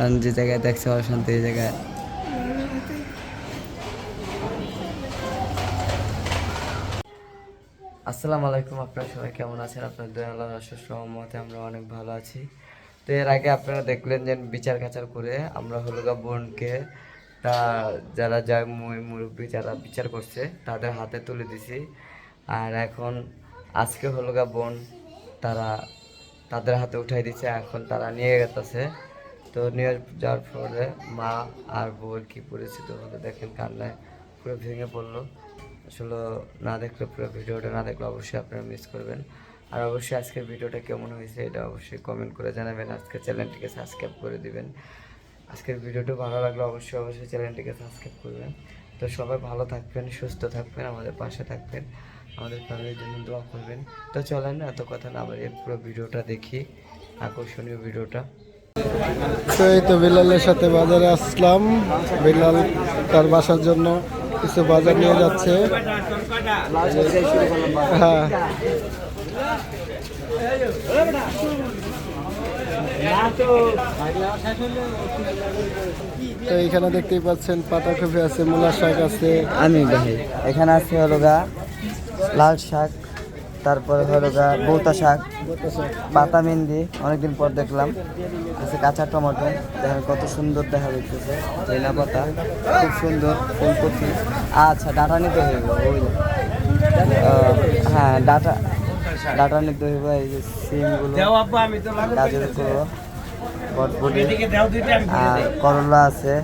কারণ যে জায়গায় দেখছে অশান্তি এই জায়গায়। আসসালামু আলাইকুম, আপনারা সবাই কেমন আছেন? আপনার দয়াল আল্লাহর সহমতে আমরা অনেক ভালো আছি। তো এর আগে আপনারা দেখলেন যে বিচার কাচার করে আমরা হলো গা বোনকে, তা যারা যায় মুরব্বী যারা বিচার করছে, তাদের হাতে তুলে দিছি। আর এখন আজকে হলো গা বোন তারা তাদের হাতে উঠাই দিচ্ছে এখন তারা নিয়ে গেছে। তো নিয়ে যাওয়ার পরে মা আর বউয়ের কি পরিস্থিতি হলো দেখেন কান্নায় পুরো ভেঙে পড়ল। আসলে না দেখলে পুরো ভিডিওটা না দেখলে অবশ্যই আপনারা মিস করবেন। আর অবশ্যই আজকের ভিডিওটা কেমন হয়েছে এটা অবশ্যই কমেন্ট করে জানাবেন। আজকের চ্যানেলটিকে সাবস্ক্রাইব করে দিবেন। আজকের ভিডিওটা ভালো লাগলে অবশ্যই অবশ্যই চ্যানেলটিকে সাবস্ক্রাইব করবেন। তো সবাই ভালো থাকবেন, সুস্থ থাকবেন, আমাদের পাশে থাকবেন, আমাদের ফ্যামিলির জন্য দোয়া করবেন। তো চলেন এত কথা না এই পুরো ভিডিওটা দেখি। আকর্ষণীয় ভিডিওটা। তো এই তো বিলালের সাথে বাজারে আসলাম। বিলাল তার বাসার জন্য কিছু বাজার নিয়ে যাচ্ছে। হ্যাঁ। তো এইখানে দেখতেই পাচ্ছেন পাতাকপি আছে মূলা শাক আছে। আমি এখানে আছে হলো গা, লাল শাক। তারপরে হলো গা বৌতা শাক পাতা মেহেন্দি অনেকদিন পর দেখলাম। আছে কাঁচা টমেটো দেখেন কত সুন্দর দেখা যাচ্ছে ধনা পাতা খুব সুন্দর ফুলকপি। আচ্ছা ডাটা নিতে হইব ওই হ্যাঁ ডাটা ডাটা নিতে হইব এই যে সিমগুলো গাজর করব বটবটি আর করলা আছে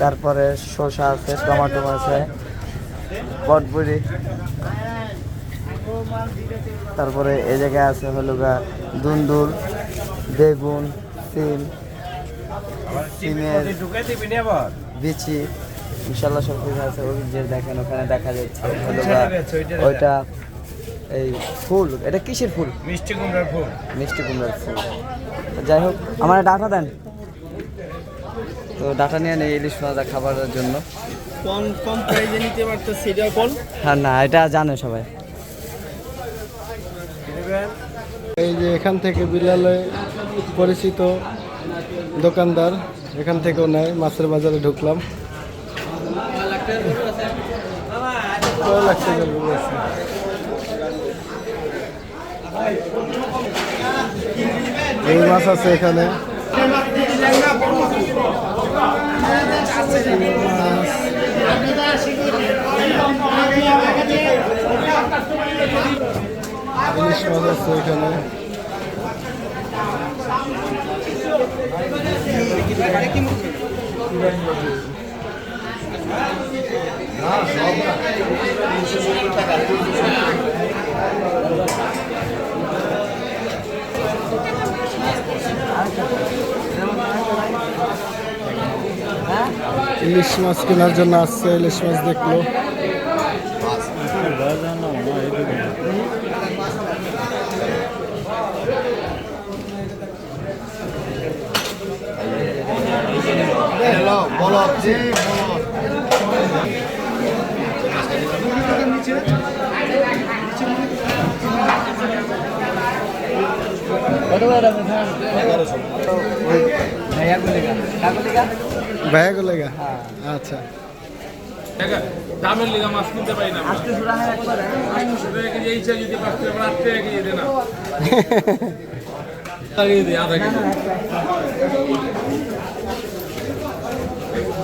তারপরে শসা আছে টমেটো আছে বটবড়ি তারপরে এই জায়গায় আছে হলো গা দুন্দুল বেগুন সিম সিমের বিচি। ইনশাল্লাহ সব কিছু আছে ওই যে দেখেন ওখানে দেখা যাচ্ছে হলো গা ওইটা এই ফুল এটা কিসের ফুল? মিষ্টি কুমড়ার ফুল। মিষ্টি কুমড়ার ফুল। যাই হোক আমার ডাটা দেন। তো ডাটা নিয়ে নেই ইলিশ মাছ খাবারের জন্য। কম কম প্রাইজে নিতে পারতো সেটা কোন? হ্যাঁ না এটা জানে সবাই। এই যে এখান থেকে বিলালে পরিচিত দোকানদার এখান থেকেও নেয়, মাছের বাজারে ঢুকলাম? এই মাছ আছে এখানে ইলিশ মাছ আছে এখানে ইলিশ মাছ কেনার জন্য আসছে ইলিশ মাছ দেখল ভাইয়া গুলিগা আচ্ছা দামের লিগা মাছ কিনতে পারি না আজকে সুরা হয় একবার এই চাই যদি পাঁচ টাকা আট টাকা কেজি দে না আধা আই যাতে খাবলা দেয় বলি আমি রাখছি ওদের আর কি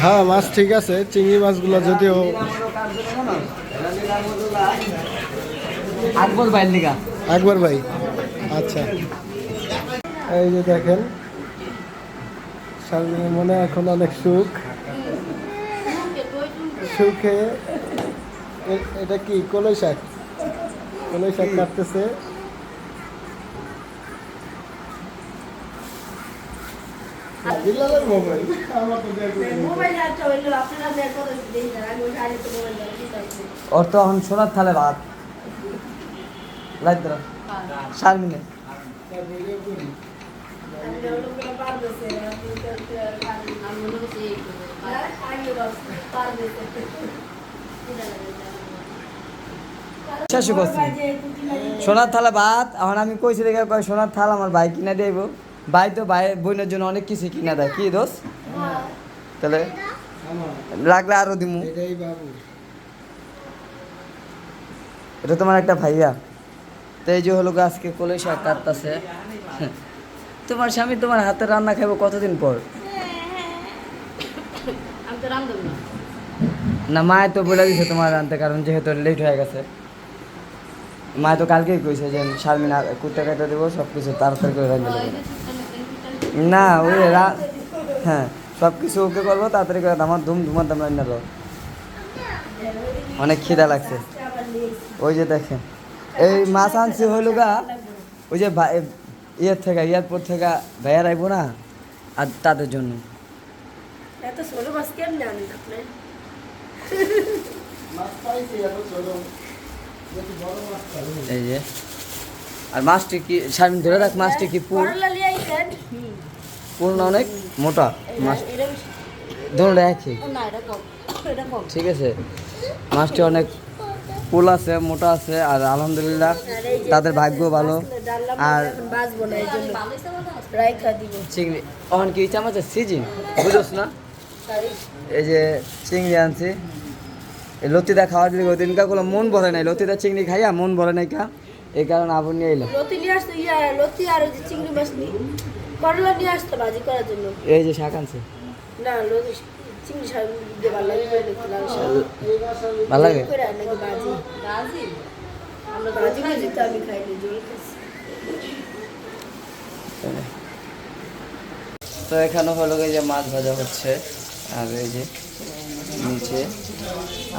হ্যাঁ মাছ ঠিক আছে চিংড়ি মাছগুলো যদিও আকবর ভাই আচ্ছা। এই যে দেখেন শারমিনের মনে এখন অনেক সুখ। সুখে এটা কি? কলই শাক। কলই শাক কাটতেছে। বিলালের মোবাইল। আমার তো দেখো মোবাইল একটা হইল আপনারা বের করে দিন। আমি ওই আগে তো মোবাইল দিতে ওর তো এখন সোনার থালে ভাত সোনার থালা ভাত, এখন আমি কইছি দেখে কয় সোনার থালা আমার ভাই কিনা দেব ভাই তো ভাই, বোনের জন্য অনেক কিছু কিনা দেয়। কি দোষ? তাহলে লাগলে আরও দিমু। এটা তোমার একটা ভাইয়া। তো এই যে হলো আজকে কলই শাক কাটতাছে। তোমার স্বামী তোমার হাতে রান্না খাইবো কতদিন পর? না, মায়ে তো বলে দিছে তোমার রানতে, কারণ যেহেতু লেট হয়ে গেছে। মায়ে তো কালকেই কইছে যে শারমিন কুত্তে কাটে দেবো সব কিছু তাড়াতাড়ি করে রান্না না, ওই হ্যাঁ সব কিছু ওকে করব, তাড়াতাড়ি করে আমার ধুম ধুমার দাম রান্না দেবো অনেক খিদা লাগছে। ওই যে দেখেন, এই মাছ আনছি হইল গা, ওই যে ইয়ের থেকে এয়ারপোর্ট থেকে ভাইয়ার আইবো না? আর তাদের জন্য। এত কেমনে আপনি? এই যে। আর মাছটি কি শারমিন ধরে রাখ মাছটি কি পুর করলা পুর না অনেক? মোটা মাছ। এটা ধরে একই না এটা কম। এটা কম। ঠিক আছে। মাছটি অনেক পুল আছে মোটা আছে আর আলহামদুলিল্লাহ তাদের ভাগ্য ভালো। আর চিংড়ি অহন কি চামচের সিজিন? বুঝোস না? এই যে চিংড়ি আনছি। এই লতিদা খাওয়ার ওই দিনকা কোনো মন ভরে নাই লতিদা চিংড়ি খাইয়া মন ভরে নাই কা? এই কারণে আবার নিয়ে লতি আর চিংড়ি মাছ নিয়ে করলা নিয়ে আসতো ভাজি করার জন্য। এই যে শাক আনছে। না লতি চিংড়ি ভালো। লাগে? ভালো আমরা তো আমি খাইনি জল তো এখানে হলো এই যে মাছ ভাজা হচ্ছে আর এই যে নিচে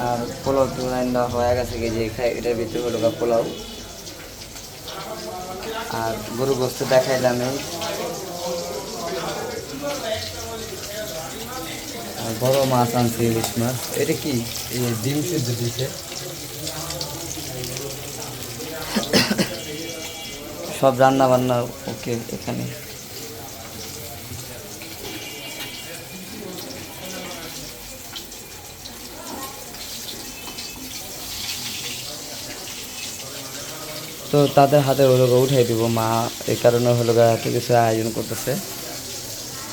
আর পোলাও তো রান্না হয়ে গেছে যে খাই এটার ভিতরে হলো গা পোলাও। আর গরু গোস্ত দেখাইলাম এই। বড় মাছ আনছে ইলিশ মাছ। এটা কি? ডিম সিদ্ধ দিছে। সব রান্না বান্না ওকে এখানে। তো তাদের হাতে হলো উঠাই দিব। মা এই কারণে হলো এত কিছু আয়োজন করতেছে।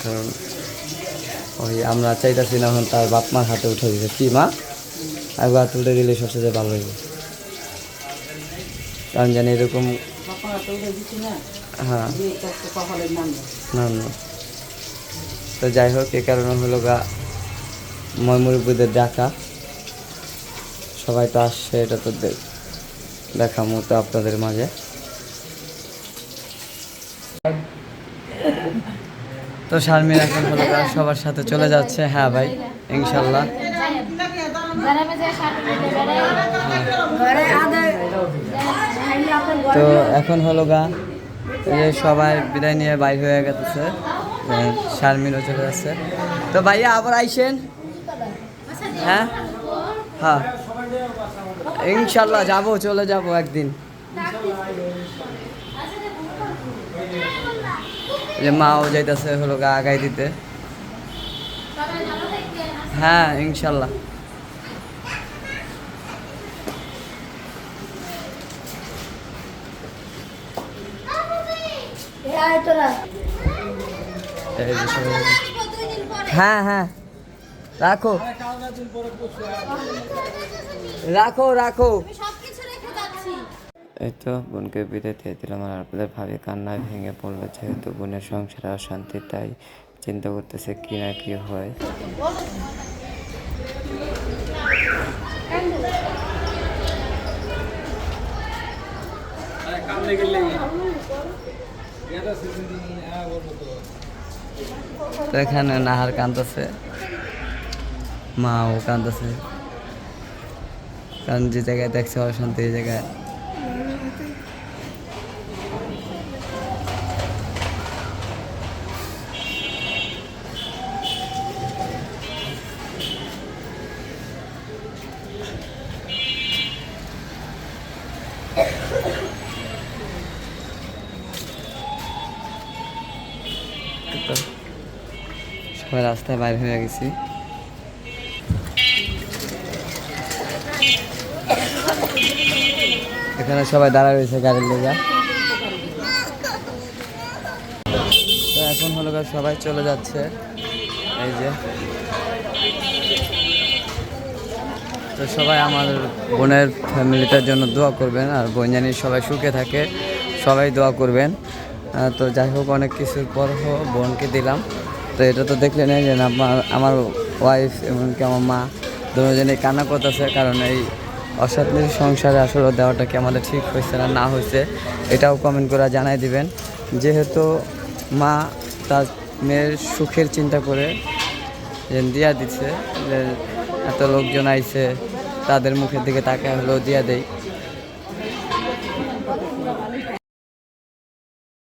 কারণ ওই আমরা চাইতেছি না এখন তার বাপ মার হাতে উঠে দিতে। কি মা? একবার তুলে দিলে সবচেয়ে ভালো হইব। কারণ জানি এরকম হ্যাঁ। না না। তো যাই হোক এ কারণে হলো গা ময়মুরব্বীদের ডাকা সবাই তো আসছে এটা তো দে- দেখামো তো আপনাদের মাঝে। তো শারমিন এখন হলো সবার সাথে চলে যাচ্ছে। হ্যাঁ ভাই, ইনশাল্লাহ। তো এখন হলো গা যে সবাই বিদায় নিয়ে বাইর হয়ে গেছে শারমিনও চলে যাচ্ছে। তো ভাইয়া, আবার আইসেন? হ্যাঁ? হ্যাঁ। ইনশাল্লাহ যাব, চলে যাব একদিন। যে মাও যাইতেছে হলো গা আগাই দিতে। হ্যাঁ ইনশাল্লাহ। হ্যাঁ হ্যাঁ হ্যাঁ। রাখো। রাখো রাখো। এই তো বোনকে বিদায় দিয়ে দিলাম আর আপনাদের ভাবে কান্নায় ভেঙে পড়ল যেহেতু বোনের সংসারে অশান্তি তাই চিন্তা করতেছে কি না কি হয়। কামড়ে গেলে তো। এখানে নাহার কান্দছে মাও কান্দছে কারণ যে জায়গায় দেখছে অশান্তি এই জায়গায় তো সবাই রাস্তায় বাইরে হয়ে গেছি। এখানে সবাই দাঁড়া রয়েছে গাড়ির লেগা। তো এখন হলো সবাই চলে যাচ্ছে। এই যে। তো সবাই আমার বোনের ফ্যামিলিটার জন্য দোয়া করবেন, আর বোন জানি সবাই সুখে থাকে, সবাই দোয়া করবেন। তো যাই হোক, অনেক কিছুর পর বোনকে দিলাম। তো এটা তো দেখলেন যে আমার আমার ওয়াইফ এমনকি আমার মা দুজনে কান্না করতেছে, কারণ এই অসাধনীর সংসারে আসলে দেওয়াটা কি আমাদের ঠিক হয়েছে না না হয়েছে, এটাও কমেন্ট করে জানাই দিবেন। যেহেতু মা তার মেয়ের সুখের চিন্তা করে দিয়া দিচ্ছে যে এত লোকজন আইছে, তাদের মুখের দিকে তাকায় হলেও দিয়া দেই